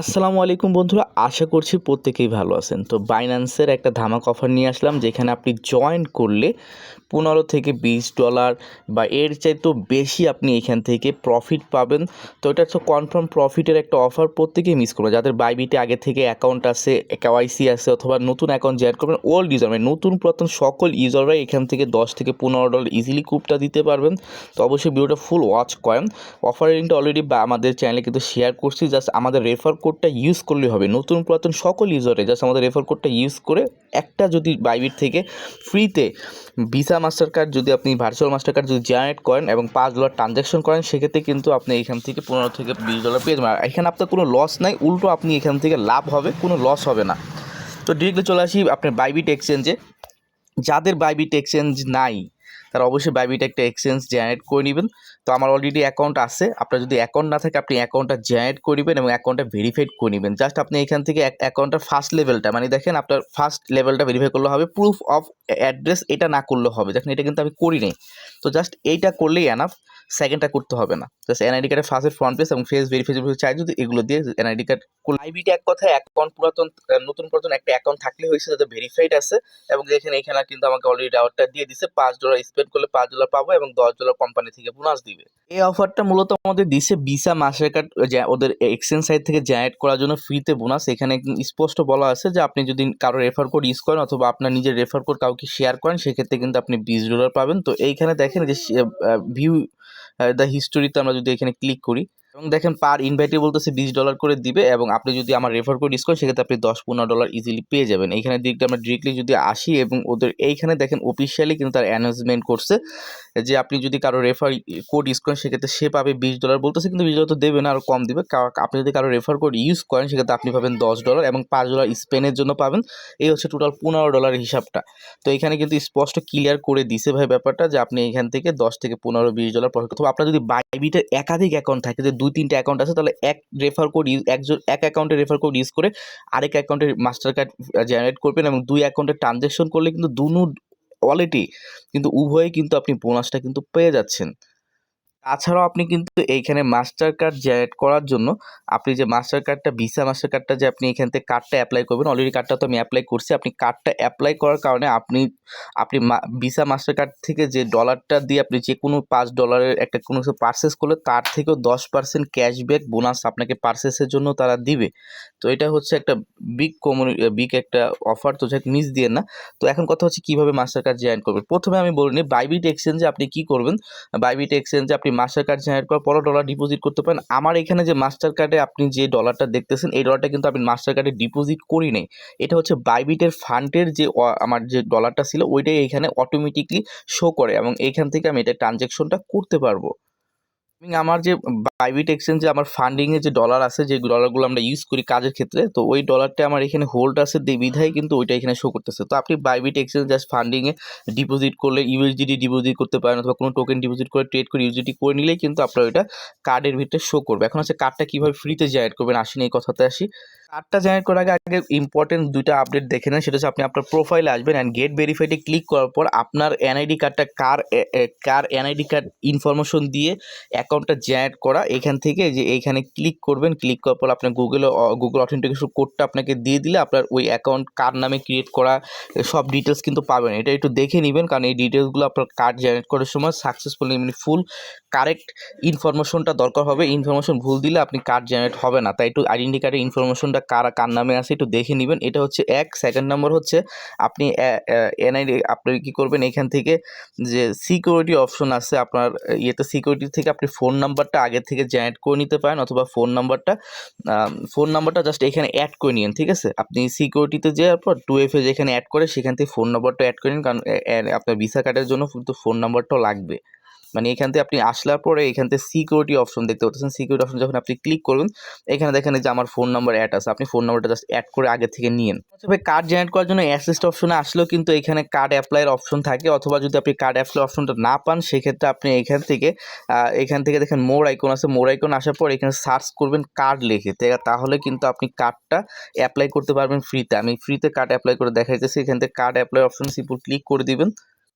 আসসালামু আলাইকুম বন্ধুরা, আশা করছি প্রত্যেকেই ভালো আছেন। তো বাইন্যান্সের একটা ধামাক অফার নিয়ে আসলাম, যেখানে আপনি জয়েন করলে পনেরো থেকে বিশ ডলার বা এর চাইতেও বেশি আপনি এখান থেকে প্রফিট পাবেন। তো এটা হচ্ছে কনফার্ম প্রফিটের একটা অফার প্রত্যেকেই মিস করবেন। যাদের বাইবিটে আগে থেকে অ্যাকাউন্ট আছে কেওয়াইসি আছে, অথবা নতুন অ্যাকাউন্ট জয়েন করবেন ওল্ড ইউজার মানে নতুন পুরাতন সকল ইউজাররাই এখান থেকে দশ থেকে পনেরো ডলার ইজিলি কুপটা দিতে পারবেন। তো অবশ্যই ভিডিওটা ফুল ওয়াচ করেন। অফারের লিঙ্কটা অলরেডি আমাদের চ্যানেলে কিন্তু শেয়ার করছি জাস্ট আমাদের রেফার কোডটা ইউজ করলেই হবে। নতুন পুরাতন সকল ইউজারে জাস্ট আমাদের রেফার কোডটা ইউজ করে একটা যদি বাইবিট থেকে ফ্রিতে ভিসা মাস্টার কার্ড যদি আপনি ভার্চুয়াল মাস্টার কার্ড যদি জেনারেট করেন এবং পাঁচ ডলার ট্রানজ্যাকশন করেন, সেক্ষেত্রে কিন্তু আপনি এখান থেকে পনেরো থেকে বিশ ডলার পেয়ে যাবেন। এখানে আপনার কোনো লস নাই, উল্টো আপনি এখান থেকে লাভ হবে, কোনো লস হবে না। তো ডিরেক্টলি চলে আসি আপনার বাইবিট এক্সচেঞ্জে যাদের বাইবিট এক্সচেঞ্জ নাই, তারা অবশ্যই বাইবিট একটা এক্সচেঞ্জ জেনারেট করে নেবেন। তো আমার অলরেডি অ্যাকাউন্ট আছে। আপনার যদি অ্যাকাউন্ট না থাকে, আপনি অ্যাকাউন্টটা জেনারেট করবেন এবং অ্যাকাউন্টটা ভেরিফাইড করে নেবেন। জাস্ট আপনি এখান থেকে অ্যাকাউন্টের ফার্স্ট লেভেলটা মানে দেখেন আপনার ফার্স্ট লেভেলটা ভেরিফাই করলে হবে প্রুফ অফ অ্যাড্রেস এটা না করলে হবে। দেখেন এটা কিন্তু আমি করি নাই তো জাস্ট এইটা করলেই এনাফ সেকেন্ডটা করতে হবে না। জাস্ট এনআইডি কার্ডের ফার্স্টের ফ্রন্ট পেজ এবং ফেস ভেরিফিকেশন চাই যদি এগুলো দিয়ে এনআইডি কার্ড আইবিটি এক কথায় অ্যাকাউন্ট পুরাতন নতুন পুরাতন একটা অ্যাকাউন্ট থাকলে হয়েছে যাতে ভেরিফাইড আছে এবং দেখেন এখানে কিন্তু আমাকে অলরেডি ডাউটটা দিয়ে দিছে, পাঁচ ডলার স্পেন্ড করলে পাঁচ ডলার পাবো এবং দশ ডলার কোম্পানি থেকে বোনাস দিবে। এই অফারটা মূলত আমাদের দিছে ভিসা মাস্টার কার্ড ওদের এক্সচেঞ্জ সাইট থেকে জেনারেট করার জন্য ফ্রিতে বোনাস এখানে স্পষ্ট বলা আছে যে আপনি যদি কারও রেফার কোড ইউজ করেন অথবা আপনার নিজের রেফার কোড কাউকে শেয়ার করেন, সেক্ষেত্রে কিন্তু আপনি বিশ ডলার পাবেন। তো এইখানে দেখেন যে ভিউ দ্য হিস্টোরিতে আমরা যদি এখানে ক্লিক করি এবং দেখেন পার ইনভাইটে বলতেছে বিশ ডলার করে দিবে এবং আপনি যদি আমার রেফার কোড ইউজ করেন সেক্ষেত্রে আপনি দশ পনেরো ডলার ইজিলি পেয়ে যাবেন। এইখানে দিকটা আমরা ডিরেক্টলি যদি আসি এবং ওদের এইখানে দেখেন অফিসিয়ালি কিন্তু তার অ্যানাউন্সমেন্ট করছে যে আপনি যদি কারও রেফার কোড ইউজ করেন সেক্ষেত্রে সে পাবে বিশ ডলার বলতেছে, কিন্তু বিশ ডলার তো দেবে না আরও কম দিবে। আপনি যদি কারও রেফার কোড ইউজ করেন, সেক্ষেত্রে আপনি পাবেন দশ ডলার এবং পাঁচ ডলার স্পেনের জন্য পাবেন। এই হচ্ছে টোটাল পনেরো ডলার হিসাবটা। তো এখানে কিন্তু স্পষ্ট ক্লিয়ার করে দিছে ভাই ব্যাপারটা যে আপনি এখান থেকে দশ থেকে পনেরো, বিশ ডলার প্রফিট অথবা আপনার যদি বাইবিটের একাধিক অ্যাকাউন্ট থাকে, যে দুই তিনটে অ্যাকাউন্ট আছে, তাহলে এক রেফার কোড ইউজ একজন, এক অ্যাকাউন্টে রেফার কোড ইউজ করে আরেক অ্যাকাউন্টে মাস্টার কার্ড জেনারেট করবেন এবং দুই অ্যাকাউন্টে ট্রানজ্যাকশন করলে কিন্তু দুনো ওয়ালেটই কিন্তু উভয়ে কিন্তু আপনি বোনাসটা কিন্তু পেয়ে যাচ্ছেন। তাছাড়াও আপনি কিন্তু এইখানে মাস্টার কার্ড জেনারেট করার জন্য আপনি যে মাস্টার কার্ডটা, ভিসা মাস্টার কার্ডটা যে আপনি এখান থেকে কার্ডটা অ্যাপ্লাই করবেন অলরেডি কার্ডটা তো আমি অ্যাপ্লাই করছি, আপনি কার্ডটা অ্যাপ্লাই করার কারণে আপনি আপনি ভিসা মাস্টার কার্ড থেকে যে ডলারটা দিয়ে আপনি যে কোনো পাঁচ ডলারের একটা কোনো কিছু পারচেস করলে তার থেকেও দশ পার্সেন্ট ক্যাশব্যাক বোনাস আপনাকে পারচেসের জন্য তারা দিবে। তো এটা হচ্ছে একটা বিগ কমিউনি বিগ একটা অফার তো যাক মিস দিয়ে না। তো এখন কথা হচ্ছে কীভাবে মাস্টার কার্ড জেনারেট করবেন? প্রথমে আমি বলিনি বাইবিট এক্সচেঞ্জে আপনি কী করবেন? বাইবিট এক্সচেঞ্জে আপনি মাস্টার কার্ড জেনারেট করার পরও ডলার ডিপোজিট করতে পারেন। আমার এখানে যে মাস্টার কার্ডে আপনি যে ডলারটা দেখতেছেন, এই ডলারটা কিন্তু আমি মাস্টার কার্ডে ডিপোজিট করি নাই। এটা হচ্ছে বাইবিটের ফান্ডের যে আমার যে ডলারটা ছিল, ওইটাই এখানে অটোমেটিকলি শো করে এবং এইখান থেকে আমি এটা ট্রানজ্যাকশনটা করতে পারব। আমার যে প্রাইভেট এক্সচেঞ্জে আমার ফান্ডিংয়ে যে ডলার আছে, যে ডলারগুলো আমরা ইউজ করি কাজের ক্ষেত্রে, তো ওই ডলারটা আমার এখানে হোল্ড আছে বিধায় কিন্তু ওইটা এখানে শো করতেছে। তো আপনি প্রাইভেট এক্সচেঞ্জ জাস্ট ফান্ডিংয়ে ডিপোজিট করলে ইউএসডিটি ডিপোজিট করতে পারেন, অথবা কোনো টোকেন ডিপোজিট করে ট্রেড করে ইউজিডি করে নিলেই কিন্তু আপনার ওইটা কার্ডের ভিতরে শো করবে। এখন আছে কার্ডটা কীভাবে ফ্রিতে জেনারেট করবেন, আসেন এই কথাতে আসি। কার্ডটা জেনারেট করার আগে আগে ইম্পর্টেন্ট দুইটা আপডেট দেখে নেন। সেটা হচ্ছে আপনি আপনার প্রোফাইলে আসবেন অ্যান্ড গেট ভেরিফাইডে ক্লিক করার পর আপনার এনআইডি কার্ডটা কার কার এনআইডি কার্ড ইনফরমেশন দিয়ে অ্যাকাউন্টটা জেনারেট করা। এখান থেকে যে এইখানে ক্লিক করবেন ক্লিক করার পর আপনার গুগলে গুগল অথেন্টিকেশন কোডটা আপনাকে দিয়ে দিলে আপনার ওই অ্যাকাউন্ট কার নামে ক্রিয়েট করা সব ডিটেলস কিন্তু পাবেন। এটা একটু দেখে নেবেন কারণ এই ডিটেলসগুলো আপনার কার্ড জেনারেট করার সময় সাকসেসফুলি মানে ফুল কারেক্ট ইনফরমেশনটা দরকার হবে। ইনফরমেশন ভুল দিলে আপনি কার্ড জেনারেট হবে না। তাই একটু আইডেন্টি কার্ডের ইনফরমেশনটা কার কার নামে আছে একটু দেখে নেবেন। এটা হচ্ছে এক। সেকেন্ড নম্বর হচ্ছে আপনি এনআইডি আপনি কী করবেন এখান থেকে যে সিকিউরিটি অপশন আছে আপনার ইয়েতে সিকিউরিটি থেকে আপনি ফোন নাম্বারটা আগে থেকে জেনারেট করে নিতে পারেন অথবা ফোন নাম্বারটা ফোন নাম্বারটা জাস্ট এখানে অ্যাড করে নিন ঠিক আছে? আপনি সিকিউরিটিতে যাওয়ার পর টু এফ যেখানে অ্যাড করে সেখান থেকে ফোন নাম্বারটা অ্যাড করে নিন। কারণ আপনার ভিসা কার্ডের জন্য কিন্তু ফোন নাম্বারটাও লাগবে। মানে এখান থেকে আপনি আসলার পরে এখান থেকে সিকিউরিটি অপশন দেখতে পাচ্ছেন। সিকিউরিটি অপশন যখন আপনি ক্লিক করবেন, এখানে দেখেন যে আমার ফোন নাম্বার অ্যাড আছে। আপনি ফোন নাম্বারটা জাস্ট অ্যাড করে আগে থেকে নিন তবে কার্ড জেনারেট করার জন্য অ্যাসিস্ট অপশনে আসলেও কিন্তু এখানে কার্ড অ্যাপ্লাইয়ের অপশন থাকে। অথবা যদি আপনি কার্ড অ্যাপ্লাই অপশনটা না পান, সেক্ষেত্রে আপনি এখান থেকে এখান থেকে দেখেন মোর আইকন আছে। মোর আইকন আসার পর এখানে সার্চ করবেন কার্ড লিখে। তাহলে কিন্তু আপনি কার্ডটা অ্যাপ্লাই করতে পারবেন ফ্রিতে আমি ফ্রিতে কার্ড অ্যাপ্লাই করে দেখাইতেছি। এখান থেকে card apply option simple click করে দিবেন।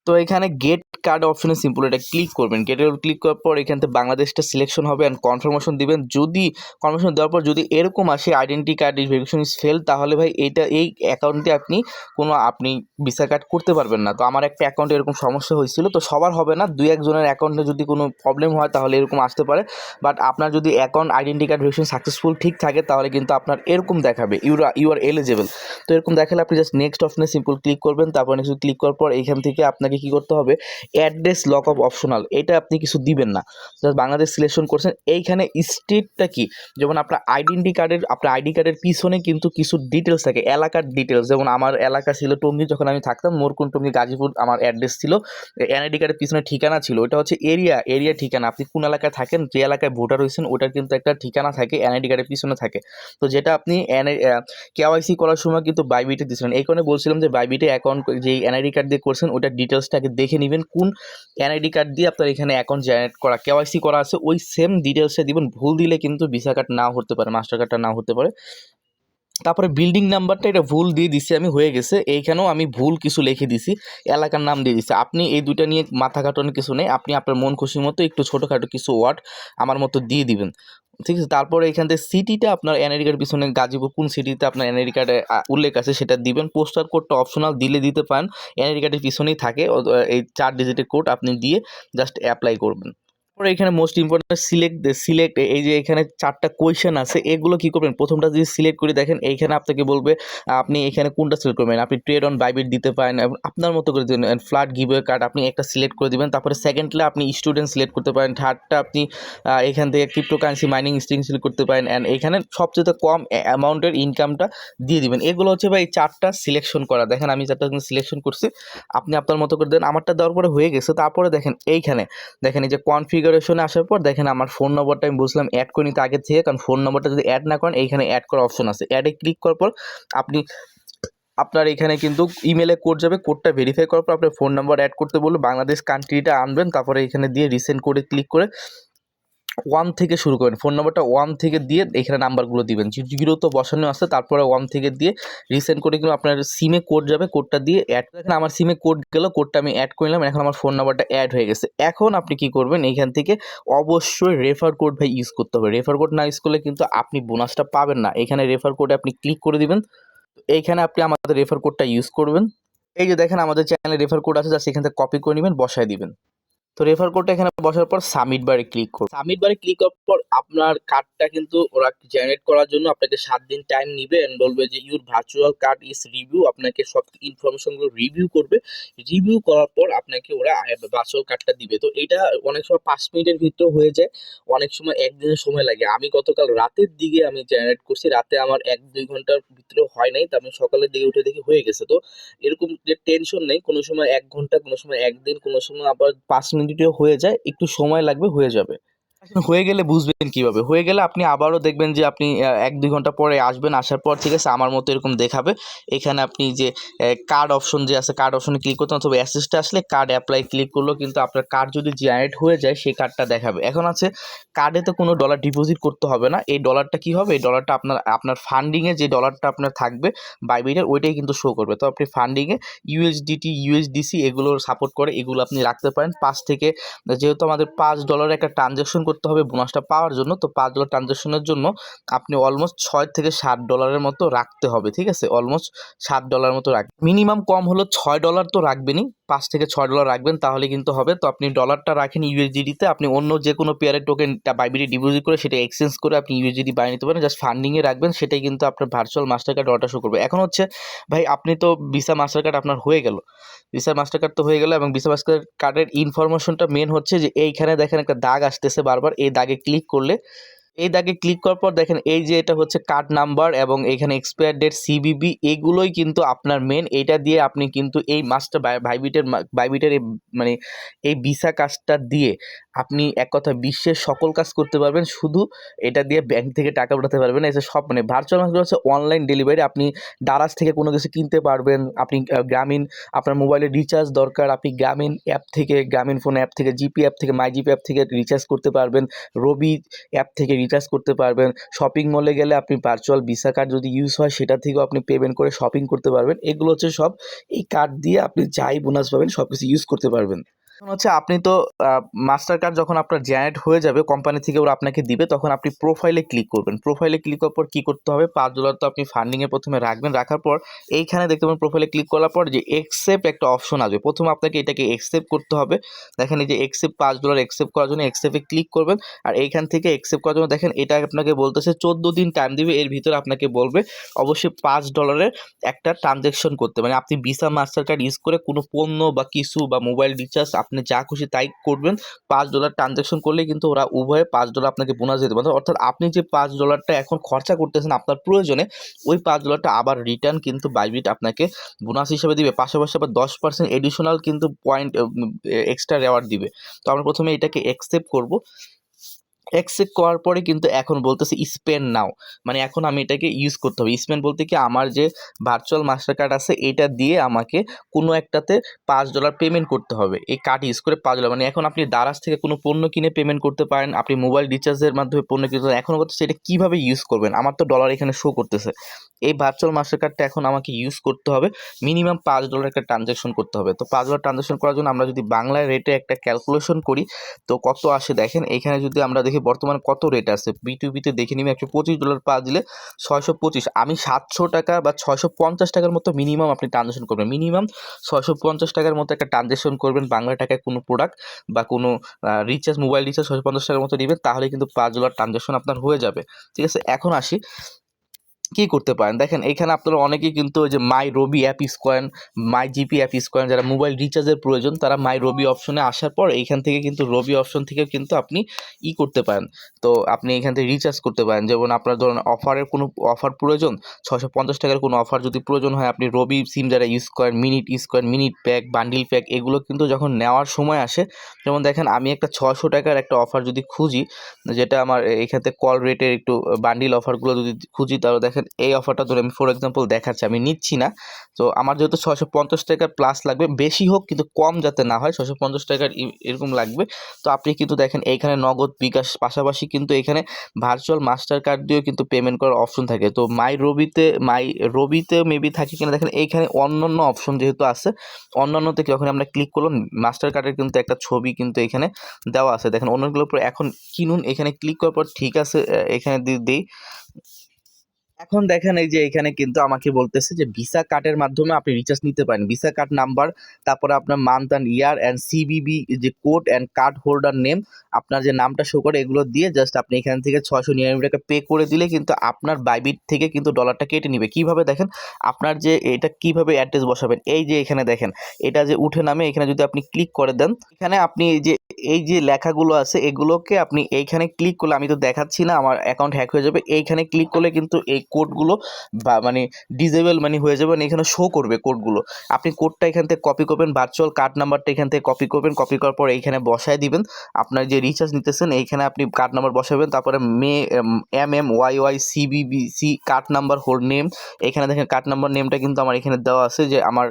তো এখানে গেট কার্ড অপশনে সিম্পল এটা ক্লিক করবেন। উপর ক্লিক করার পর এখান থেকে বাংলাদেশটা সিলেকশন হবে অ্যান্ড কনফার্মেশন দিবেন। যদি কনফার্মেশন দেওয়ার পর যদি এরকম আসে identity card verification is fail তাহলে ভাই এটা এই অ্যাকাউন্টে আপনি কোনো আপনি ভিসা কার্ড করতে পারবেন না। তো আমার একটা অ্যাকাউন্টে এরকম সমস্যা হয়েছিল, তো সবার হবে না। দুই একজনের অ্যাকাউন্টে যদি কোনো প্রবলেম হয়, তাহলে এরকম আসতে পারে। বাট আপনার যদি account identity card verification successful ঠিক থাকে, তাহলে কিন্তু আপনার এরকম দেখাবে। ইউ ইউ আর এলিজেবল তো এরকম দেখালে আপনি জাস্ট নেক্সট অপশনে সিম্পল ক্লিক করবেন। তারপর নেক্সট ক্লিক করার পর এখান থেকে আপনাকে কী করতে হবে? অ্যাড্রেস লক অফ অপশনাল, এটা আপনি কিছু দিবেন না। বাংলাদেশ সিলেকশন করছেন, এইখানে স্টেটটা কি? যেমন আপনার আইডেন্টি কার্ডের আপনার আইডি কার্ডের পিছনে কিন্তু কিছু ডিটেলস থাকে, এলাকার ডিটেলস যেমন আমার এলাকা ছিল টঙ্গী, যখন আমি থাকতাম, মোরকুন, টঙ্গী, গাজীপুর, আমার অ্যাড্রেস ছিল। এনআইডি কার্ডের পিছনে ঠিকানা ছিল, ওটা হচ্ছে এরিয়া এরিয়া ঠিকানা। আপনি কোন এলাকায় থাকেন, যে এলাকায় ভোটার হয়েছেন, ওটার কিন্তু একটা ঠিকানা থাকে এনআইডি কার্ডের পিছনে থাকে। তো যেটা আপনি কেওয়াইসি করার সময় কিন্তু বাইবিটে দিয়েছিলেন এই কারণে বলছিলাম যে বাইবিটে অ্যাকাউন্ট যে এনআইডি কার্ড দিয়ে করছেন, ওটার ডিটেলসটাকে দেখে নেবেন, কোন এনআইডি কার্ড দিয়ে আপনার এখানে অ্যাকাউন্ট জেনারেট করা কেওয়াইসি করা আছে, ওই সেম ডিটেলসে দিবেন, ভুল দিলে কিন্তু ভিসা কার্ড নাও হতে পারে মাস্টার কার্ডটা নাও হতে পারে। তারপরে বিল্ডিং নাম্বারটা এটা ভুল দিয়ে দিছি, আমি হয়ে গেছে। এইখানেও আমি ভুল কিছু লিখে দিছি, এলাকার নাম দিয়ে দিছি। আপনি এই দুইটা নিয়ে মাথা কাটানোর কিছু নেই, আপনি আপনার মন খুশির মতো একটু ছোটোখাটো কিছু ওয়ার্ড আমার মতো দিয়ে দিবেন। ঠিক আছে? তারপরে এখান থেকে সিটিটা আপনার কার্ডের পিছনে, গাজীপুর, কোন সিটিতে আপনার এনআইডি কার্ডে উল্লেখ আছে, সেটা দিবেন। পোস্টার কোডটা অপশনাল দিলে দিতে পারেন। এনআইডি কার্ডের পিছনেই থাকে এই চার ডিজিটের কোড আপনি দিয়ে জাস্ট অ্যাপ্লাই করবেন। তারপরে এখানে মোস্ট ইম্পর্টেন্ট সিলেক্ট সিলেক্ট এই যে এখানে চারটা কোয়েশ্চেন আছে, এগুলো কি করবেন? প্রথমটা যদি সিলেক্ট করে দেখেন, এইখানে আপনাকে বলবে, আপনি এখানে কোনটা সিলেক্ট করবেন? আপনি ট্রেড অন বাইবিট দিতে পারেন আপনার মতো করে দিবেন ফ্ল্যাট গিভওয়ে কার্ড আপনি একটা সিলেক্ট করে দিবেন, তারপরে সেকেন্ডলে আপনি স্টুডেন্ট সিলেক্ট করতে পারেন থার্ডটা আপনি এখান থেকে ক্রিপ্টোকারেন্সি মাইনিং স্ট্রিং সিলেক্ট করতে পারেন অ্যান্ড এখানে সবচেয়ে কম অ্যামাউন্টের ইনকামটা দিয়ে দিবেন। এগুলো হচ্ছে ভাই চারটা সিলেকশন করা। দেখেন আমি চারটা সিলেকশন করছি, আপনি আপনার মতো করে দেন, আমারটা দেওয়ার পরে হয়ে গেছে, তারপরে দেখেন এইখানে, দেখেন এই যে কনফিগারেশনে আসার পর দেখেন আমার ফোন নম্বরটা আমি বুঝলাম অ্যাড করে নিতে আগে থেকে, কারণ ফোন নম্বরটা যদি অ্যাড না করেন, এইখানে অ্যাড করার অপশন আছে। অ্যাডে ক্লিক করার পর আপনি, আপনার এখানে কিন্তু ইমেলে কোড যাবে কোডটা ভেরিফাই করার পর আপনার ফোন নম্বর অ্যাড করতে বলবে বাংলাদেশ কান্ট্রিটা আনবেন, তারপরে এখানে দিয়ে রিসেন্ট কোডে ক্লিক করে ওয়ান থেকে শুরু করেন ফোন নাম্বারটা ওয়ান থেকে দিয়ে এখানে নাম্বারগুলো দিবেন। জিরো তো বসানো আছে, তারপরে ওয়ান থেকে দিয়ে রিসেন্ট করে কিন্তু আপনার সিমে কোড যাবে কোডটা দিয়ে অ্যাড দেখেন আমার সিমে কোড গেল কোডটা আমি অ্যাড করলাম এখন আমার ফোন নাম্বারটা অ্যাড হয়ে গেছে। এখন আপনি কি করবেন এইখান থেকে অবশ্যই রেফার কোড ভাই ইউজ করতে হবে। রেফার কোড না ইউজ করলে কিন্তু আপনি বোনাসটা পাবেন না। এখানে রেফার কোডে আপনি ক্লিক করে দিবেন। এইখানে আপনি আমাদের রেফার কোডটা ইউজ করবেন। এই যে দেখেন, আমাদের চ্যানেলে রেফার কোড আছে যা সেখান থেকে কপি করে নেবেন, বসায় দিবেন। তো রেফার কোডটা এখানে বসার পর সাবমিট বারে ক্লিক করুন। সাবমিট বারে ক্লিক করার পর আপনার কার্ডটা কিন্তু ওরা জেনারেট করার জন্য আপনাকে সাত দিন টাইম নিবে and বলবে যে your virtual card is review আপনাকে সব ইনফরমেশনগুলো রিভিউ করবে। রিভিউ করার পর আপনাকে ওরা ভার্চুয়াল কার্ডটা দিবে। তো এটা অনেক সময় পাঁচ মিনিটের ভিতরে হয়ে যায়। অনেক সময় একদিনের সময় লাগে। আমি গতকাল রাতের দিকে আমি জেনারেট করছি। রাতে আমার এক, দুই ঘণ্টার ভিতরে হয় নাই। তো আমি সকালের দিকে উঠে দেখি হয়ে গেছে। তো এরকম যে টেনশন নেই। কোনো সময় এক ঘণ্টা, কোনো সময় একদিন কোনো সময় আবার পাঁচ মিনিটেও হয়ে যায় একটু সময় লাগবে হয়ে যাবে। হয়ে গেলে বুঝবেন কীভাবে। হয়ে গেলে আপনি আবারও দেখবেন যে আপনি এক দুই ঘণ্টা পরে আসবেন, আসার পর ঠিক আছে আমার মতো এরকম দেখাবে। এখানে আপনি যে কার্ড অপশন যে আছে কার্ড অপশনে ক্লিক করতে অথবা অ্যাসেসটা আসলে কার্ড অ্যাপ্লাই ক্লিক করলেও কিন্তু আপনার কার্ড যদি জেনারেট হয়ে যায় সেই কার্ডটা দেখাবে। এখন আছে কার্ডে তো কোনো ডলার ডিপোজিট করতে হবে না। এই ডলারটা কি হবে? এই ডলারটা আপনার আপনার ফান্ডিংয়ে যে ডলারটা আপনার থাকবে বাইবিটের ওইটাই কিন্তু শো করবে। তো আপনি ফান্ডিংয়ে ইউএসডিটি ইউএসডিসি এগুলো সাপোর্ট করে এগুলো আপনি রাখতে পারেন। পাঁচ থেকে, যেহেতু আমাদের পাঁচ ডলার একটা ট্রানজ্যাকশন করতে হবে বোনাসটা পাওয়ার জন্য। তো পাঁচ ডলার ট্রানজ্যাকশনের জন্য আপনি অলমোস্ট ছয় থেকে সাত ডলারের মতো রাখতে হবে, ঠিক আছে? অলমোস্ট সাত ডলার মতো রাখ মিনিমাম কম হলো ছয় ডলার তো রাখবেনই, পাঁচ থেকে ছয় ডলার রাখবেন, তাহলে কিন্তু হবে। তো আপনি ডলারটা রাখেন ইউএসডিডিতে আপনি অন্য যে কোনো পেয়ারের টোকেনটা বাইবিডি ডিপোজিট করে সেটা এক্সচেঞ্জ করে আপনি ইউএসডিডি বানিয়ে নিতে পারেন। জাস্ট ফান্ডিংয়ে রাখবেন, সেটাই কিন্তু আপনার virtual master card order show করবে। এখন হচ্ছে, ভাই, আপনি তো ভিসা মাস্টার কার্ড আপনার হয়ে গেল। ভিসা মাস্টার কার্ড তো হয়ে গেল এবং ভিসা মাস্টার কার্ডের ইনফরমেশনটা মেন হচ্ছে যে এইখানে দেখেন একটা দাগ আসতেছে বারবার। এই দাগে ক্লিক করলে, এই দাগে ক্লিক করার পর দেখেন এই যে এটা হচ্ছে কার্ড নাম্বার এবং এখানে এক্সপায়ার ডেট সিবিবি এগুলোই কিন্তু আপনার মেন এটা দিয়ে আপনি কিন্তু এই মাস্টার ভাইবিটের ভাইবিটের মানে এই ভিসা কাজটা দিয়ে আপনি এক কথা বিশ্বের সকল কাজ করতে পারবেন, শুধু এটা দিয়ে ব্যাংক থেকে টাকা পাঠাতে পারবেন এসে সব মানে ভার্চুয়াল মাসগুলো হচ্ছে অনলাইন ডেলিভারি আপনি দারাজ থেকে কোনো কিছু কিনতে পারবেন, আপনি গ্রামীণ আপনার মোবাইলে রিচার্জ দরকার, আপনি গ্রামীণ অ্যাপ থেকে গ্রামীণ ফোন অ্যাপ থেকে জিপি অ্যাপ থেকে মাই জিপি অ্যাপ থেকে রিচার্জ করতে পারবেন রবি অ্যাপ থেকে রিচার্জ করতে পারবেন শপিং মলে গেলে আপনি ভার্চুয়াল ভিসা কার্ড যদি ইউজ হয়, সেটা থেকেও আপনি পেমেন্ট করে শপিং করতে পারবেন, এগুলো হচ্ছে সব, এই কার্ড দিয়ে আপনি যাই বোনাস পাবেন সব কিছু ইউজ করতে পারবেন। হচ্ছে আপনি তো মাস্টার কার্ড যখন আপনার জেনারেট হয়ে যাবে কোম্পানি থেকে ওরা আপনাকে দিবে, তখন আপনি প্রোফাইলে ক্লিক করবেন। প্রোফাইলে ক্লিক করার পর কী করতে হবে? পাঁচ ডলার তো আপনি ফান্ডিংয়ে প্রথমে রাখবেন। রাখার পর এইখানে দেখতে পাবেন প্রোফাইলে ক্লিক করার পর যে এক্সেপ্ট একটা অপশন আসবে। প্রথমে আপনাকে এটাকে এক্সেপ্ট করতে হবে। দেখেন এই যে এক্সেপ্ট পাঁচ ডলার এক্সেপ্ট করার জন্য এক্সেপ্টে ক্লিক করবেন। আর এইখান থেকে এক্সেপ্ট করার জন্য দেখেন এটা আপনাকে বলতেছে চোদ্দ দিন টাইম দিবে। এর ভিতরে আপনাকে বলবে অবশ্যই পাঁচ ডলারের একটা ট্রানজ্যাকশন করতে। মানে আপনি ভিসা মাস্টার কার্ড ইউজ করে কোনো পণ্য বা কিছু বা মোবাইল রিচার্জ আপনি যা খুশি তাই করবেন। পাঁচ ডলার ট্রানজ্যাকশন করলে কিন্তু ওরা উভয়ে পাঁচ ডলার আপনাকে বোনাস দিতে পারে অর্থাৎ আপনি যে পাঁচ ডলারটা এখন খরচা করতেছেন আপনার প্রয়োজনে, ওই পাঁচ ডলারটা আবার রিটার্ন কিন্তু বাইবিট আপনাকে বোনাস হিসেবে দিবে। পাশাপাশি আবার দশ পার্সেন্ট এডিশনাল কিন্তু পয়েন্ট এক্সট্রা রেওয়ার্ড দিবে। তো আমরা প্রথমে এটাকে অ্যাকসেপ্ট করব। অ্যাকসেপ্ট করার পরে কিন্তু এখন বলতেছে স্পেন্ড নাও মানে এখন আমি এটাকে ইউজ করতে হবে। স্পেন্ড বলতে কি আমার যে ভার্চুয়াল মাস্টার কার্ড আছে, এটা দিয়ে আমাকে কোনো একটাতে পাঁচ ডলার পেমেন্ট করতে হবে। এই কার্ড ইউজ করে পাঁচ ডলার মানে এখন আপনি দারাজ থেকে কোনো পণ্য কিনে পেমেন্ট করতে পারেন। আপনি মোবাইল রিচার্জের মাধ্যমে পণ্য কিনতে পারেন। এখন করতেছে এটা কীভাবে ইউজ করবেন? আমার তো ডলার এখানে শো করতেছে। এই ভার্চুয়াল মাস্টার কার্ডটা এখন আমাকে ইউজ করতে হবে। মিনিমাম পাঁচ ডলার একটা ট্রানজ্যাকশন করতে হবে। তো পাঁচ ডলার ট্রানজ্যাকশন করার জন্য আমরা যদি বাংলায় রেটে একটা ক্যালকুলেশন করি, তো কত আসে দেখেন? এখানে যদি আমরা দেখি বর্তমানে কত রেট আছে? বিটুবিতে দেখে নিবি একশো পঁচিশ ডলার পা দিলে ছয়শো পঁচিশ। আমি সাতশো টাকা বা ছয়শো পঞ্চাশ টাকার মতো মিনিমাম আপনি ট্রানজেকশন করবেন। মিনিমাম ছয়শো পঞ্চাশ টাকার মতো একটা ট্রানজেকশন করবেন বাংলা টাকায় কোনো প্রোডাক্ট বা কোনো রিচার্জ মোবাইল রিচার্জ ছয়শো পঞ্চাশ টাকার মতো নেবেন, তাহলে কিন্তু পাঁচ ডলার ট্রানজেকশন আপনার হয়ে যাবে। ঠিক আছে? এখন আসি। কি করতে পারেন? দেখেন, এখানে আপনারা অনেকেই কিন্তু ওই যে মাই রবি অ্যাপ ইউজ করেন মাই জিপি অ্যাপ ইউজ যারা মোবাইল রিচার্জের প্রয়োজন, তারা মাই রবি অপশনে আসার পর এইখান থেকে কিন্তু রবি অপশন থেকে কিন্তু আপনি ই করতে পারেন। তো আপনি এখান থেকে রিচার্জ করতে পারেন। যেমন আপনার ধরুন অফারের কোনো অফার প্রয়োজন ছশো পঞ্চাশ টাকার কোনো অফার যদি প্রয়োজন হয়, আপনি রবি সিম যারা ইউজ করেন মিনিট ইউজ করেন মিনিট প্যাক বান্ডিল প্যাক এগুলো কিন্তু যখন নেওয়ার সময় আসে, যেমন দেখেন, আমি একটা ছশো টাকার একটা অফার যদি খুঁজি, যেটা আমার এখান থেকে কল রেটের একটু বান্ডিল অফারগুলো যদি খুঁজি, তাহলে দেখেন এই অফারটা ধরে আমি ফর এক্সাম্পল দেখাচ্ছি, আমি নিচ্ছি না। তো আমার যেহেতু ছশো পঞ্চাশ টাকার প্লাস লাগবে, বেশি হোক কিন্তু কম যাতে না হয় ছশো পঞ্চাশ টাকার এরকম লাগবে। তো আপনি কিন্তু দেখেন, এইখানে নগদ বিকাশ পাশাপাশি কিন্তু এখানে ভার্চুয়াল মাস্টার কার্ড দিয়েও কিন্তু পেমেন্ট করার অপশন থাকে। তো মাই রবিতে মাই রবিতে মেবি থাকে কিনা দেখেন, এইখানে অন্যান্য অপশন যেহেতু আছে, অন্যান্যতে যখন আমরা ক্লিক করলাম মাস্টার কার্ডের কিন্তু একটা ছবি কিন্তু এখানে দেওয়া আছে। দেখেন, অন্যগুলোর উপর এখন কিনুন, এখানে ক্লিক করার পর ঠিক আছে এখানে দিই। এখন দেখেন এই যে এখানে কিন্তু আমাকে বলতেছে যে ভিসা কার্ডের মাধ্যমে আপনি রিচার্জ নিতে পারেন। ভিসা কার্ড নাম্বার তারপরে আপনার month and year and CVV যে code and card holder name আপনার যে নামটা শো করে এগুলো দিয়ে জাস্ট আপনি এখান থেকে ছয়শো নিরানব্বই টাকা পে করে দিলে কিন্তু আপনার বাইবিট থেকে কিন্তু ডলারটা কেটে নিবে। কীভাবে দেখেন? আপনার যে এটা কীভাবে অ্যাড্রেস বসাবেন? এই যে এখানে দেখেন, এটা যে উঠে নামে, এখানে যদি আপনি ক্লিক করে দেন, এখানে আপনি এই যে এই যে লেখাগুলো আছে, এগুলোকে আপনি এইখানে ক্লিক করলে, আমি তো দেখাচ্ছি না, আমার অ্যাকাউন্ট হ্যাক হয়ে যাবে, এইখানে ক্লিক করলে কিন্তু এই কোডগুলো বা মানে ডিজেবল মানে হয়ে যাবে মানে এখানে শো করবে কোডগুলো আপনি কোডটা এখান থেকে কপি করবেন ভার্চুয়াল কার্ড নাম্বারটা এখান থেকে কপি করবেন কপি করার পর এইখানে বসায় দিবেন। আপনার যে রিচার্জ নিতেছেন, এইখানে আপনি কার্ড নাম্বার বসাবেন, তারপরে may M M Y Y সিবিবিসি card number hold name এখানে দেখেন কার্ড নাম্বার নেমটা কিন্তু আমার এখানে দেওয়া আছে যে আমার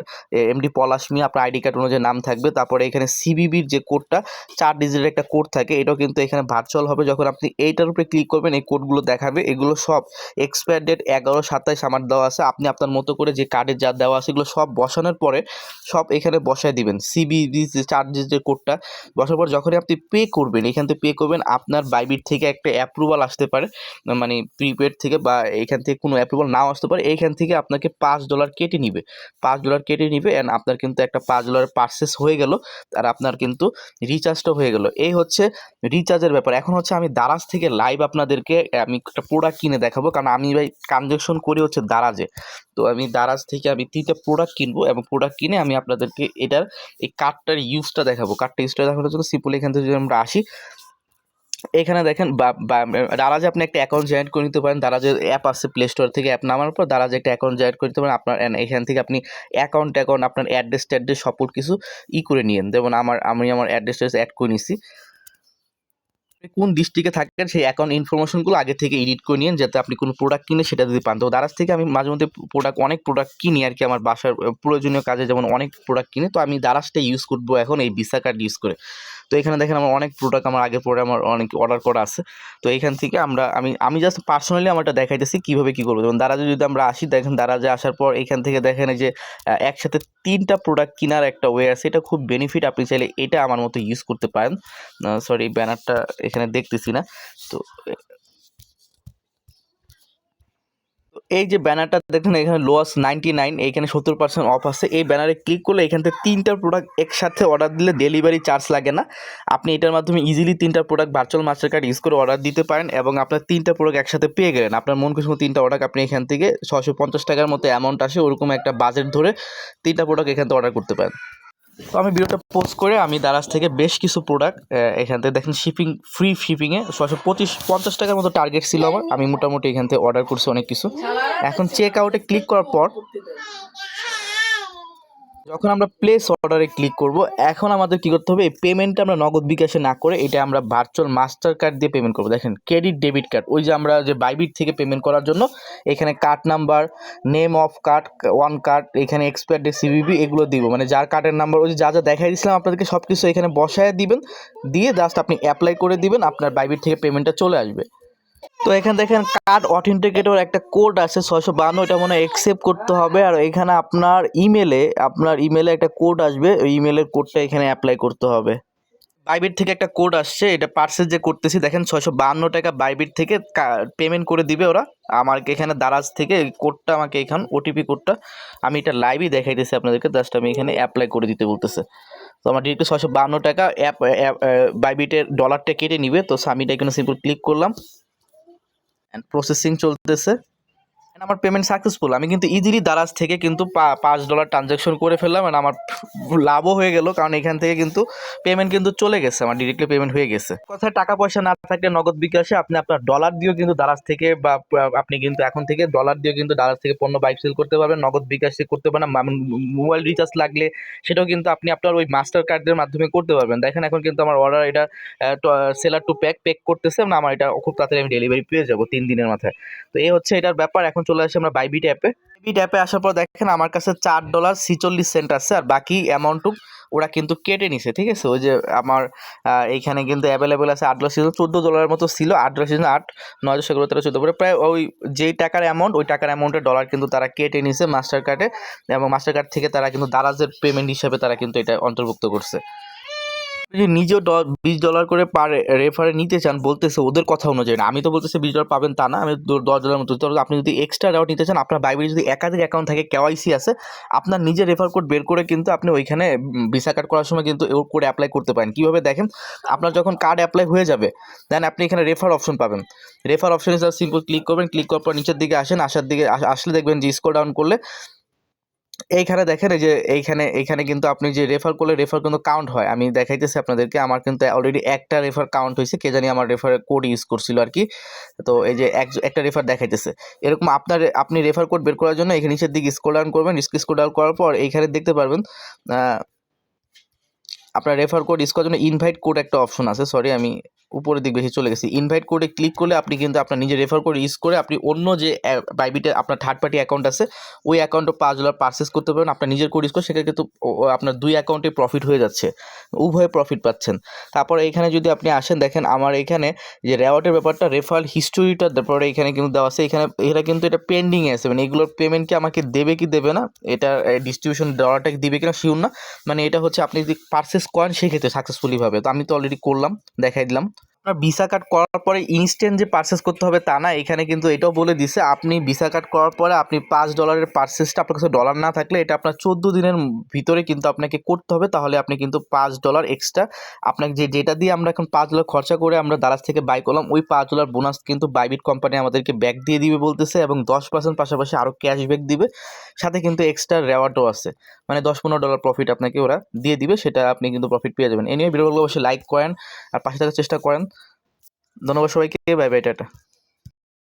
এমডি পলাশ মিয়া আপনার আইডি কার্ড অনুযায়ী নাম থাকবে। তারপরে এখানে সিবিবির যে কোডটা চার ডিজিটের একটা কোড থাকে, এটাও কিন্তু এখানে ভার্চুয়াল হবে। যখন আপনি এইটার উপরে ক্লিক করবেন, এই কোডগুলো দেখাবে, এগুলো সব এক্সপায়ার ডেট এগারো, সাতাইশ আমার দেওয়া আছে। আপনি আপনার মতো করে যে কার্ডে যা দেওয়া আছে এগুলো সব বসানোর পরে সব এখানে বসায় দিবেন। সিবিবি যে চার ডিজিটের কোডটা বসার পর যখনই আপনি পে করবেন, এখান থেকে পে করবেন, আপনার বাইবিট থেকে একটা অ্যাপ্রুভাল আসতে পারে মানে প্রিপেড থেকে বা এখান থেকে কোনো অ্যাপ্রুভাল নাও আসতে পারে এইখান থেকে আপনাকে পাঁচ ডলার কেটে নিবে। পাঁচ ডলার কেটে নিবে অ্যান্ড আপনার কিন্তু একটা পাঁচ ডলার পার্সেস হয়ে গেল, আর আপনার কিন্তু রিচার্জটা হয়ে গেল। এই হচ্ছে রিচার্জের ব্যাপার। এখন হচ্ছে আমি দারাজ থেকে লাইভ আপনাদেরকে, আমি একটা প্রোডাক্ট কিনে দেখাবো, কারণ আমি ভাই ট্রানজ্যাকশন করি হচ্ছে দারাজে। তো আমি দারাজ থেকে আমি তিনটা প্রোডাক্ট কিনবো এবং প্রোডাক্ট কিনে আমি আপনাদেরকে এটার এই কার্ডটার ইউজটা দেখাবো। কার্ডটা ইউজটা দেখানোর জন্য সিম্পল এখান থেকে যদি আমরা আসি, এখানে দেখেন দারাজে আপনি একটা অ্যাকাউন্ট জয়েন করে নিতে পারেন। দারাজের অ্যাপ আছে প্লে স্টোর থেকে অ্যাপ নামার পর দারাজে একটা অ্যাকাউন্ট জয়েন করে নিতে পারেন। আপনার এখান থেকে আপনি অ্যাকাউন্ট অ্যাকাউন্ট আপনার অ্যাড্রেস ট্যাড্রেস সকল কিছু ই করে নিয়েন। যেমন আমার, আমি আমার অ্যাড্রেস অ্যাড করে নিছি। কোন ডিস্ট্রিক্টে থাকেন সেই অ্যাকাউন্ট ইনফরমেশনগুলো আগে থেকে এডিট করে নিন যাতে আপনি কোনো প্রোডাক্ট কিনে সেটা যদি পান। তো দারাজ থেকে আমি মাঝে মধ্যে প্রোডাক্ট অনেক প্রোডাক্ট কিনি আর কি আমার বাসার প্রয়োজনীয় কাজে যেমন অনেক প্রোডাক্ট কিনে, তো আমি দারাজটা ইউজ করব এখন এই ভিসা কার্ড ইউজ করে। তো এখানে দেখেন আমার অনেক প্রোডাক্ট আমার আগে পরে আমার অনেক অর্ডার করা আছে। তো এখান থেকে আমরা, আমি আমি জাস্ট পার্সোনালি আমারটা দেখাইতেছি কীভাবে কী করব। যেমন দারাজে যদি আমরা আসি, দেখেন দারাজে আসার পর এখান থেকে দেখেন যে একসাথে তিনটা প্রোডাক্ট কেনার একটা ওয়ে আছে। এটা খুব বেনিফিট আপনি চাইলে এটা আমার মতো ইউজ করতে পারেন। সরি ব্যানারটা এখানে দেখতেছি না। তো এই যে ব্যানারটা দেখেন, এখানে লোয়াস নাইনটি নাইন এইখানে সত্তর পার্সেন্ট অফ আছে। এই ব্যানারে ক্লিক করলে এখান থেকে তিনটা প্রোডাক্ট একসাথে অর্ডার দিলে ডেলিভারি চার্জ লাগে না। আপনি এটার মাধ্যমে ইজিলি তিনটা product virtual master card use করে অর্ডার দিতে পারেন এবং আপনার তিনটা প্রোডাক্ট একসাথে পেয়ে গেলেন। আপনার মন খুশি তিনটা প্রোডাক্ট আপনি এখান থেকে ছশো পঞ্চাশ টাকার মতো অ্যামাউন্ট আসে, ওরকম একটা বাজেট ধরে তিনটা প্রোডাক্ট এখান থেকে অর্ডার করতে পারেন। তো আমি ভিডিওটা পোস্ট করে আমি দারাজ থেকে বেশ কিছু প্রোডাক্ট এখান থেকে দেখেন শিপিং ফ্রি শিপিংয়ে ছশো পঁচিশ, পঞ্চাশ টাকার মতো টার্গেট ছিল আমার। আমি মোটামুটি এখান থেকে অর্ডার করছি অনেক কিছু। এখন চেক আউটে ক্লিক করার পর যখন আমরা প্লেস অর্ডারে ক্লিক করব, এখন আমাদের কি করতে হবে? এই পেমেন্টটা আমরা নগদ বিকাশে না করে এটা আমরা ভার্চুয়াল মাস্টার কার্ড দিয়ে পেমেন্ট করব। দেখেন ক্রেডিট ডেবিট কার্ড ওই যে আমরা যে বাইবিট থেকে পেমেন্ট করার জন্য, এখানে card number name of card one card এখানে এক্সপায়ার ডে সিবিবি এগুলো দিব। মানে যার কার্ডের নাম্বার ওই যে যা যা দেখাই দিয়েছিলাম আপনাদেরকে সব কিছু এখানে বসায় দিবেন। দিয়ে জাস্ট আপনি অ্যাপ্লাই করে দিবেন, আপনার বাইবিট থেকে পেমেন্টটা চলে আসবে। তো এখানে দেখেন কার্ড অথেন্টিকেটর একটা কোড আছে, ছয়শো বান্ন, এটা মনে হয় করতে হবে। আর এখানে আপনার ইমেলে আপনার ইমেলে একটা কোড আসবে, ওই ইমেলের কোডটা এখানে অ্যাপ্লাই করতে হবে। বাইবিট থেকে একটা কোড আসছে, এটা পার্সেল যে করতেছি দেখেন ছয়শো বান্ন টাকা বাইবিট থেকে পেমেন্ট করে দিবে ওরা। আমার এখানে দারাজ থেকে কোডটা আমাকে এখান ওটিপি কোডটা আমি এটা লাইভই দেখাইতেছি আপনাদেরকে জাস্ট আমি এখানে অ্যাপ্লাই করে দিতে বলতেছে। তো আমার ডিরেক্ট ছয়শো বান্ন টাকা অ্যাপ বাইবিটের ডলারটা কেটে নিবে, তো আমি এটা এখানে সিম্পল ক্লিক করলাম। প্রসেসিং চলতেছে। And আমার পেমেন্ট সাকসেসফুল আমি কিন্তু ইজিলি দারাজ থেকে কিন্তু পাঁচ ডলার ট্রানজ্যাকশন করে ফেললাম and আমার লাভও হয়ে গেল কারণ এখান থেকে কিন্তু পেমেন্ট কিন্তু চলে গেছে, আমার ডিরেক্টলি পেমেন্ট হয়ে গেছে। কথায় টাকা পয়সা না থাকলে নগদ বিকাশে আপনি আপনার ডলার দিয়েও কিন্তু দারাজ থেকে বা আপনি কিন্তু এখন থেকে ডলার দিয়েও কিন্তু দারাজ থেকে পণ্য বাইক সেল করতে পারবেন, নগদ বিকাশে করতে পারেন মোবাইল রিচার্জ লাগলে সেটাও কিন্তু আপনি আপনার ওই মাস্টার কার্ডের মাধ্যমে করতে পারবেন। দেখেন এখন কিন্তু আমার অর্ডার এটা সেলার টু প্যাক প্যাক করতেছে, না, আমার এটা খুব তাড়াতাড়ি আমি ডেলিভারি পেয়ে যাব তিন দিনের মাথায়। তো এই হচ্ছে এটার ব্যাপার। এখন চলে আসে আমরা বাইবিট অ্যাপে বাইবিট অ্যাপে আসার পর দেখেন আমার কাছে চার ডলার ছিচল্লিশ সেন্ট আছে আর বাকি অ্যামাউন্টটুক ওরা কিন্তু কেটে নিছে, ঠিক আছে? ওই যে আমার এইখানে কিন্তু অ্যাভেলেবেল আছে আট ডলার সিজন চোদ্দ ডলারের মতো ছিল, আট ডলার সিজন আট, নয় দশ এগারো তেরো চোদ্দ। পরে প্রায় ওই যেই টাকার অ্যামাউন্ট ওই টাকার অ্যামাউন্টের ডলার কিন্তু তারা কেটে নিছে মাস্টার কার্ডে এবং মাস্টার কার্ড থেকে তারা কিন্তু দারাজের পেমেন্ট হিসাবে তারা কিন্তু এটা অন্তর্ভুক্ত করছে। যদি নিজেও বিশ ডলার করে পার রেফারে নিতে চান বলতেছে ওদের কথা অনুযায়ী না। আমি তো বলতেছি বিশ ডলার পাবেন তা না, আমি দশ ডলার মতো। তবে আপনি যদি এক্সট্রা রেওয়ার্ড নিতে চান, আপনার বাইবেলে যদি একাধিক অ্যাকাউন্ট থাকে কেওয়াইসি আছে, আপনার নিজের রেফার কোড বের করে কিন্তু আপনি ওইখানে ভিসা কার্ড করার সময় কিন্তু ওর কোড অ্যাপ্লাই করতে পারেন। কীভাবে দেখেন? আপনার যখন কার্ড অ্যাপ্লাই হয়ে যাবে দেন আপনি এখানে রেফার অপশন পাবেন। রেফার অপশনে জাস্ট সিম্পল ক্লিক করবেন ক্লিক করার পর নিচের দিকে আসেন, আসার দিকে আসলে দেখবেন যে স্কোর ডাউন করলে এইখানে দেখেন এই যে এইখানে এইখানে কিন্তু আপনি যে রেফার করলে রেফার কিন্তু কাউন্ট হয়। আমি দেখাইতেছি আপনাদেরকে, আমার কিন্তু অলরেডি একটা রেফার কাউন্ট হয়েছে। কে জানি আমার রেফারের কোড ইউজ করছিল আর কি। তো এই যে এক, একটা রেফার দেখাইতেছে। এরকম আপনার, আপনি রেফার কোড বের করার জন্য এখানে নিচের দিকে স্ক্রল ডাউন করবেন। স্ক্রল ডাউন করার পর এইখানে দেখতে পারবেন আপনার রেফার কোড ইউজ করার জন্য ইনভাইট কোড একটা অপশন আছে। সরি আমি উপরের দিক বেশি চলে গেছে। ইনভাইট কোডে ক্লিক করলে আপনি কিন্তু আপনার নিজে রেফার কোড ইউজ করে আপনি অন্য যে বাইবিটে আপনার থার্ড পার্টি অ্যাকাউন্ট আছে, ওই অ্যাকাউন্টে পাঁচ ডলার পারচেস করতে পারেন আপনার নিজের কোড ইউজ করে সেক্ষেত্রে কিন্তু আপনার দুই অ্যাকাউন্টে প্রফিট হয়ে যাচ্ছে। উভয়ে প্রফিট পাচ্ছেন। তারপর এখানে যদি আপনি আসেন, দেখেন আমার এখানে যে রেওয়ার্ডের ব্যাপারটা রেফারেল হিস্টোরিটা তারপরে এখানে কিন্তু দেওয়া আছে। এখানে, এরা কিন্তু এটা পেন্ডিংয়ে আছে। মানে এগুলোর পেমেন্ট কি আমাকে দেবে কি দেবে না? এটা ডিস্ট্রিবিউশন কি দিবে কিনা শিওর না। মানে এটা হচ্ছে আপনি যদি পারচেস করেন, সেক্ষেত্রে সাকসেসফুলিভাবে তো আমি তো অলরেডি করলাম, দেখাই দিলাম। আপনার ভিসা কার্ড করার পরে ইনস্ট্যান্ট যে পারচেস করতে হবে তা না, এখানে কিন্তু এটাও বলে দিছে, আপনি ভিসা কার্ড করার পরে আপনি পাঁচ ডলারের পারচেসটা আপনার কাছে ডলার না থাকলে এটা আপনার চোদ্দ দিনের ভিতরে কিন্তু আপনাকে করতে হবে, তাহলে আপনি কিন্তু পাঁচ ডলার এক্সট্রা আপনাকে যে যেটা দিয়ে আমরা এখন পাঁচ ডলার খরচা করে আমরা দারাজ থেকে বাই করলাম, ওই পাঁচ ডলার বোনাস কিন্তু বাইবিট কোম্পানি আমাদেরকে ব্যাক দিয়ে দিবে বলতেছে এবং দশ পার্সেন্ট পাশাপাশি আরও ক্যাশব্যাক দিবে, সাথে কিন্তু এক্সট্রা রেওয়ার্ডও আছে মানে দশ পনেরো ডলার প্রফিট আপনাকে ওরা দিয়ে দিবে, সেটা আপনি কিন্তু প্রফিট পেয়ে যাবেন। এ নিয়ে অবশ্যই লাইক করেন, আর পাশে থাকার চেষ্টা করেন। ধন্যবাদ সবাইকে বাই বাই টাটা।